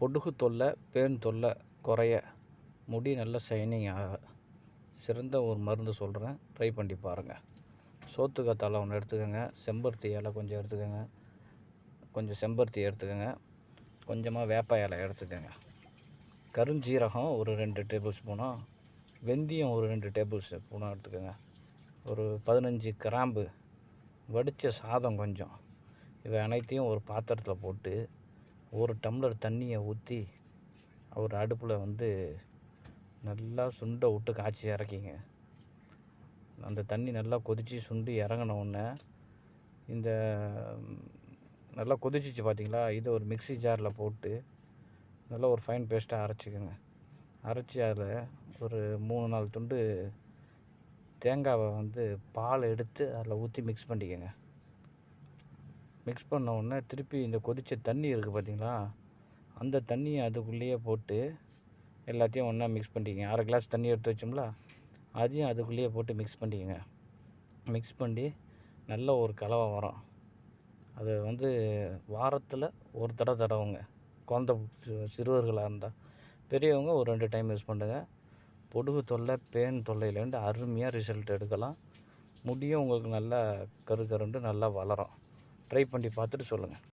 பொடுகு தொல்லை பேன் தொல்லை குறைய முடி நல்ல ஷைனிங் ஆக சிறந்த ஒரு மருந்து சொல்கிறேன் ட்ரை பண்ணி பாருங்கள் சோத்துக்கத்தாழை ஒன்று எடுத்துக்கோங்க. செம்பருத்தி இலை கொஞ்சம் எடுத்துக்கோங்க. கொஞ்சம் செம்பருத்தி எடுத்துக்கோங்க. கொஞ்சமாக வேப்ப இலை எடுத்துக்கோங்க. கருஞ்சீரகம் ஒரு ரெண்டு டேபிள் ஸ்பூனும் வெந்தயம் ஒரு ரெண்டு டேபிள் ஸ்பூனும் எடுத்துக்கோங்க. ஒரு பதினஞ்சு கிராம்பு வடித்த சாதம் கொஞ்சம். இவை அனைத்தையும் ஒரு பாத்திரத்தில் போட்டு ஒரு டம்ளர் தண்ணியை ஊற்றி ஒரு அடுப்பில் வந்து நல்லா சுண்டை விட்டு காய்ச்சி இறக்கிங்க. அந்த தண்ணி நல்லா கொதித்து சுண்டு இறங்கினவுடனே இந்த நல்லா கொதிச்சிச்சு பார்த்தீங்களா? இதை ஒரு மிக்ஸி ஜாரில் போட்டு நல்லா ஒரு ஃபைன் பேஸ்ட்டாக அரைச்சிக்கோங்க. அரைச்சி அதில் ஒரு மூணு நாலு துண்டு தேங்காவை வந்து பால் எடுத்து அதில் ஊற்றி மிக்ஸ் பண்ணிக்கோங்க. மிக்ஸ் பண்ண உடனே திருப்பி இந்த கொதித்த தண்ணி இருக்குது பார்த்தீங்களா அந்த தண்ணியை அதுக்குள்ளேயே போட்டு எல்லாத்தையும் ஒன்றா மிக்ஸ் பண்ணிக்கிங்க. அரை கிளாஸ் தண்ணி எடுத்து வச்சோம்ல அதையும் அதுக்குள்ளேயே போட்டு மிக்ஸ் பண்ணிக்கங்க. மிக்ஸ் பண்ணி நல்ல ஒரு கலவை வரும். அது வந்து வாரத்தில் ஒரு தடவை தடவுங்க. குழந்த சிறுவர்களாக இருந்தால் பெரியவங்க ஒரு ரெண்டு டைம் யூஸ் பண்ணுங்கள் பொடுகு தொல்லை பேன் தொல்லையிலேருந்து அருமையாக ரிசல்ட் எடுக்கலாம். முடியும் உங்களுக்கு நல்லா கரு கருண்டு நல்லா வளரும். ட்ரை பண்ணி பார்த்துட்டு சொல்லுங்கள்